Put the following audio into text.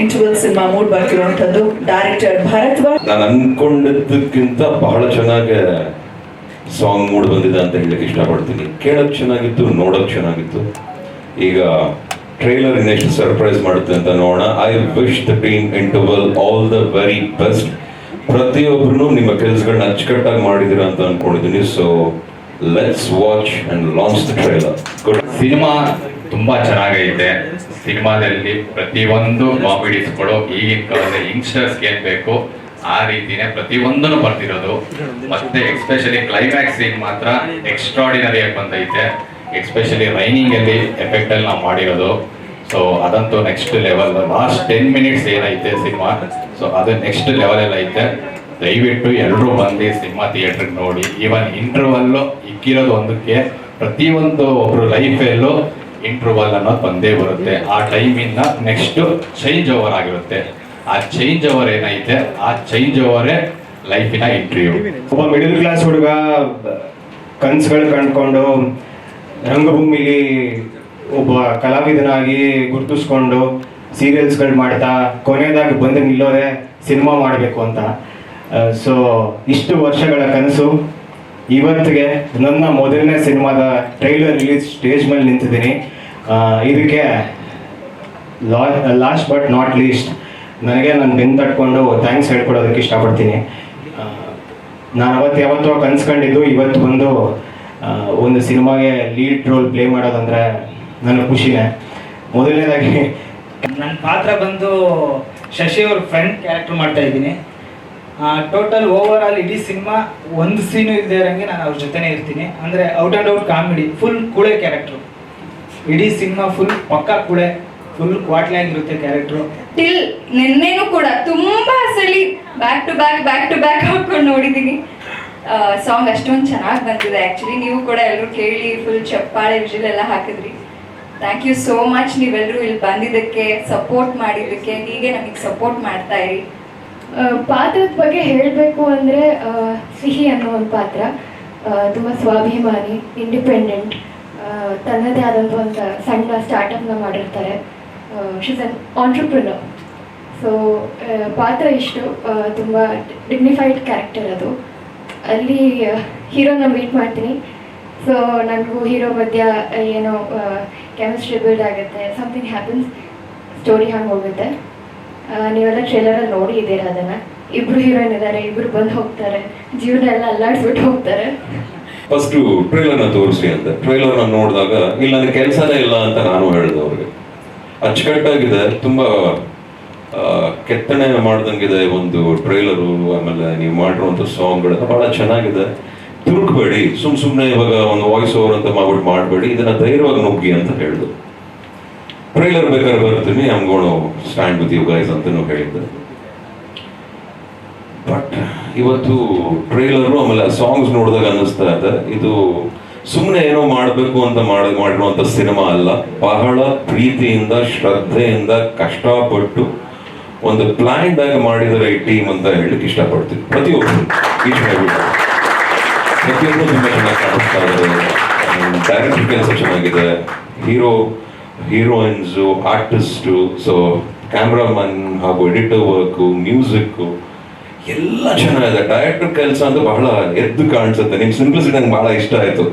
Interval cinema mood ಬರ್ತಿರುವಂತದ್ದು director Bharadwaj ನಾನು ಅನ್ಕೊಂಡಿದ್ದಕ್ಕಿಂತ ಬಹಳ ಚೆನ್ನಾಗಿ ಸಾಂಗ್ ಮೂಡ್ ಬಂದಿದೆ ಅಂತ ಹೇಳಕ್ ಇಷ್ಟಪಡ್ತೀನಿ. ಕೇಳಕ್ ಚೆನ್ನಾಗಿತ್ತು ನೋಡಕ್ ಚೆನ್ನಾಗಿತ್ತು. ಈಗ ಟ್ರೈಲರ್ ಇನ್ನೆಷ್ಟು ಸರ್ಪ್ರೈಸ್ ಮಾಡುತ್ತೆ ಅಂತ ನೋಡೋಣ. I wish the team interval all the very best ಪ್ರತಿಯೊಬ್ಬರು ನಿಮ್ಮ ಕೆಲಸಗಳನ್ನ ಅಚ್ಚುಕಟ್ಟಾಗಿ ಮಾಡಿದಿರ ಅಂತ ಅನ್ಕೊಂಡಿದ್ದೀನಿ. So let's watch and launch the trailer good cinema ತುಂಬಾ ಚೆನ್ನಾಗೈತೆ. ಸಿನಿಮಾದಲ್ಲಿ ಪ್ರತಿಯೊಂದು ಕಾಮಿಡೀಸ್ಗಳು ಈಗಿನ ಕಾಲದ ಯಂಗ್ಸ್ಟರ್ಸ್ಗೆ ಏನ್ ಬೇಕು, ಆ ರೀತಿನೇ ಪ್ರತಿಯೊಂದನ್ನು ಬರ್ತಿರೋದು ಮತ್ತೆ ಎಕ್ಸ್ಪೆಷಲಿ ಕ್ಲೈಮ್ಯಾಕ್ಸ್ ಸೀನ್ ಮಾತ್ರ ಎಕ್ಸ್ಟ್ರಾಡಿನರಿ ಆಗಿ ಬಂದೈತೆ. ಎಕ್ಸ್ಪೆಷಲಿ ರೈನಿಂಗ್ ಅಲ್ಲಿ ಎಫೆಕ್ಟ್ ಅಲ್ಲಿ ನಾವು ಮಾಡಿರೋದು. ಸೊ ಅದಂತೂ next level last ten minutes ಏನೈತೆ ಸಿನಿಮಾ? ಸೊ ಅದು ನೆಕ್ಸ್ಟ್ ಲೆವೆಲ್ ಎಲ್ಲ ಐತೆ. ದಯವಿಟ್ಟು ಎಲ್ಲರೂ ಬಂದು ಸಿನಿಮಾ ಥಿಯೇಟರ್ ನೋಡಿ. ಈವನ್ ಇಂಟರ್ವಲ್ಲು ಇಕ್ಕಿರೋದು ಒಂದಕ್ಕೆ ಪ್ರತಿಯೊಂದು ಒಬ್ರು ಲೈಫಲ್ಲೂ ಇಂಟರ್ವಲ್ ಅನ್ನೋದು ಬಂದೇ ಬರುತ್ತೆ. ಆ ಟೈಮಿಂದ ನೆಕ್ಸ್ಟ್ ಚೇಂಜ್ ಓವರ್ ಆಗಿರುತ್ತೆ. ಆ ಚೇಂಜ್ ಓವರ್ ಏನೈತೆ? ಆ ಚೇಂಜ್ ಓವರೇ ಲೈಫಿನ ಇಂಟರ್ವ್ಯೂ ಒಬ್ಬ ಮಿಡಲ್ ಕ್ಲಾಸ್ ಹುಡುಗ, ಕನ್ಸುಗಳು ಕಂಡ್ಕೊಂಡು ರಂಗಭೂಮಿಲಿ ಒಬ್ಬ ಕಲಾವಿದನಾಗಿ ಗುರುತಿಸ್ಕೊಂಡು ಸೀರಿಯಲ್ಸ್ಗಳು ಮಾಡ್ತಾ, ಕೊನೆಯದಾಗಿ ಬಂದು ನಿಲ್ಲೋದೆ ಸಿನಿಮಾ ಮಾಡಬೇಕು ಅಂತ. ಸೊ ಇಷ್ಟು ವರ್ಷಗಳ ಕನಸು. ಇವತ್ತಿಗೆ ನನ್ನ ಮೊದಲನೇ ಸಿನಿಮಾದ ಟ್ರೈಲರ್ ರಿಲೀಸ್ ಸ್ಟೇಜ್ ಮೇಲೆ ನಿಂತಿದ್ದೀನಿ. ಇದಕ್ಕೆ ಲಾ ಲಾಸ್ಟ್ ಬಟ್ ನಾಟ್ ಲೀಸ್ಟ್ ನನಗೆ ನಾನು ಬೆನ್ನು ತಟ್ಕೊಂಡು ಥ್ಯಾಂಕ್ಸ್ ಹೇಳ್ಕೊಡೋದಕ್ಕೆ ಇಷ್ಟಪಡ್ತೀನಿ. ನಾನು ಅವತ್ತು ಯಾವತ್ತೋ ಕನ್ಸ್ಕೊಂಡಿದ್ದು, ಇವತ್ತು ಬಂದು ಒಂದು ಸಿನಿಮಾಗೆ ಲೀಡ್ ರೋಲ್ ಪ್ಲೇ ಮಾಡೋದಂದ್ರೆ ನನಗೆ ಖುಷಿನೇ. ಮೊದಲನೇದಾಗಿ ನನ್ನ ಪಾತ್ರ ಬಂದು ಶಶಿ ಅವ್ರ ಫ್ರೆಂಡ್ ಕ್ಯಾರೆಕ್ಟರ್ ಮಾಡ್ತಾ ಇದ್ದೀನಿ. ಟೋಟಲ್ ಓವರ್ ಆಲ್ ಇಡೀ ಸಿನಿಮಾ ಒಂದು ಸೀನು ಇಲ್ಲದೆ ಇರೋಂಗೆ ನಾನು ಅವ್ರ ಜೊತೆನೇ ಇರ್ತೀನಿ. ಅಂದರೆ out and out comedy full ಕುಳೆ character ಇಡೀ ಸಿನಿಮಾ ಫುಲ್ ಪಕ್ಕಾ ಕುಳೆ ಫುಲ್ ಕ್ವಾಟ್ಲಾಗಿರುತ್ತೆ ಕ್ಯಾರೆಕ್ಟ್ರು ಟಿಲ್ ನಿನ್ನೆನೂ ಕೂಡ ತುಂಬಾ ಸಲಿ back to back back to back ಹಾಕೊಂಡು ನೋಡಿದ್ದೀನಿ ಸಾಂಗ್ ಅಷ್ಟೊಂದು ಚೆನ್ನಾಗಿ ಬಂದಿದೆ ಆ್ಯಕ್ಚುಲಿ ನೀವು ಕೂಡ ಎಲ್ಲರೂ ಕೇಳಿ ಫುಲ್ ಚಪ್ಪಾಳೆ ವಿಜುಲ್ ಎಲ್ಲ ಹಾಕಿದ್ರಿ. ಥ್ಯಾಂಕ್ ಯು ಸೋ ಮಚ್ ನೀವೆಲ್ಲರೂ ಇಲ್ಲಿ ಬಂದಿದ್ದಕ್ಕೆ ಸಪೋರ್ಟ್ ಮಾಡಿದ್ದಕ್ಕೆ, ಹೀಗೆ ನಮಗೆ ಸಪೋರ್ಟ್ ಮಾಡ್ತಾ ಇರಿ. ಪಾತ್ರದ ಬಗ್ಗೆ ಹೇಳಬೇಕು ಅಂದರೆ ಸಿಹಿ ಅನ್ನೋ ಒಂದು ಪಾತ್ರ. ತುಂಬ ಸ್ವಾಭಿಮಾನಿ ಇಂಡಿಪೆಂಡೆಂಟ್ ತನ್ನದೇ ಆದಂಥ ಒಂದು ಸಣ್ಣ ಸ್ಟಾರ್ಟಪ್ನ ಮಾಡಿರ್ತಾರೆ. ಶೀಸ್ ಅನ್ ಆಂಟ್ರಪ್ರಿನರ್ ಸೊ ಪಾತ್ರ ಇಷ್ಟು ತುಂಬ ಡಿಗ್ನಿಫೈಡ್ ಕ್ಯಾರೆಕ್ಟರ್ ಅದು. ಅಲ್ಲಿ ಹೀರೋನ ಮೀಟ್ ಮಾಡ್ತೀನಿ. ಸೊ ನನಗೂ ಹೀರೋ ಮಧ್ಯ ಏನೋ ಕೆಮಿಸ್ಟ್ರಿ ಬಿಲ್ಡ್ ಆಗುತ್ತೆ ಸಮಥಿಂಗ್ ಹ್ಯಾಪನ್ಸ್ ಸ್ಟೋರಿ ಹಂಗೆ ಹೋಗುತ್ತೆ. ನೀವೆಲ್ಲ ಟ್ರೇಲರಲ್ಲಿ ನೋಡಿ ಇದ್ದೀರಾ ಅದನ್ನ? ಇಬ್ರು ಹೀರೋಯಿನ್ ಇದ್ದಾರೆ ಇಬ್ರು ಬಂದು ಹೋಗ್ತಾರೆ. ಜೀವನ ಎಲ್ಲ ಅಲ್ಲಾಡ್ಸ್ಬಿಟ್ಟು ಹೋಗ್ತಾರೆ. ಫಸ್ಟ್ ಟ್ರೈಲರ್ನ ತೋರಿಸಿ ಅಂತ. ಟ್ರೈಲರ್ನ ನೋಡಿದಾಗ, ಇಲ್ಲ ನನಗೆ ಕೆಲಸನೇ ಇಲ್ಲ ಅಂತ ನಾನು ಹೇಳಿದೆ ಅವ್ರಿಗೆ. ಅಚ್ಚುಕಟ್ಟಾಗಿದೆ, ತುಂಬಾ ಕೆತ್ತನೆ ಮಾಡ್ದಂಗಿದೆ ಒಂದು ಟ್ರೈಲರು ಆಮೇಲೆ ನೀವು ಮಾಡಿರುವಂಥ ಸಾಂಗ್ಗಳು ಬಹಳ ಚೆನ್ನಾಗಿದೆ. ತುರುಕ್ಬೇಡಿ ಸುಮ್ ಸುಮ್ಮನೆ ಇವಾಗ ಒಂದು ವಾಯ್ಸ್ ಓವರ್ ಅಂತ ಮಾಡ್ಬಿಟ್ಟು ಮಾಡಬೇಡಿ, ಇದನ್ನ ಧೈರ್ಯವಾಗಿ ನುಗ್ಗಿ ಅಂತ ಹೇಳಿದ್ರು ಟ್ರೈಲರ್ ಬೇಕಾದ್ರೆ ಬರ್ತೀನಿ I'm gonna stand with you guys ಅಂತಲೂ ಹೇಳಿದ್ದೆ. ಬಟ್ ಇವತ್ತು ಟ್ರೈಲರು ಆಮೇಲೆ ಸಾಂಗ್ಸ್ ನೋಡಿದಾಗ ಅನ್ನಿಸ್ತಾ ಇದೆ. ಇದು ಸುಮ್ಮನೆ ಏನೋ ಮಾಡಬೇಕು ಅಂತ ಮಾಡಿ, ಮಾಡಿರುವಂಥ ಸಿನಿಮಾ ಅಲ್ಲ. ಬಹಳ ಪ್ರೀತಿಯಿಂದ, ಶ್ರದ್ಧೆಯಿಂದ ಕಷ್ಟಪಟ್ಟು ಒಂದು ಪ್ಲಾನ್ಡ್ ಆಗಿ ಮಾಡಿದರೆ ಈ ಟೀಮ್ ಅಂತ ಹೇಳಲಿಕ್ಕೆ ಇಷ್ಟಪಡ್ತೀನಿ. ಪ್ರತಿಯೊಬ್ಬರು ಪ್ರತಿಯೊಬ್ಬರು ತುಂಬ ಚೆನ್ನಾಗಿ ಕಾಣಿಸ್ತಾ ಇದ್ದಾರೆ. ಡೈರೆಕ್ಟರ್ ಕೆಲಸ ಚೆನ್ನಾಗಿದೆ. Hero heroines artist so cameraman ಹಾಗೂ ಎಡಿಟರ್ ವರ್ಕು ಮ್ಯೂಸಿಕ್ಕು ಎಲ್ಲ ಚೆನ್ನಾಗಿದೆ. ಡೈರೆಕ್ಟರ್ ಕೆಲಸ ಅಂತೂ ಬಹಳ ಎದ್ದು ಕಾಣಿಸುತ್ತೆ. ನಿಮ್ಗೆ ಸಿಂಪ್ಲಿಸಿಟಿ ನಂಗೆ ಬಹಳ ಇಷ್ಟ ಆಯಿತು.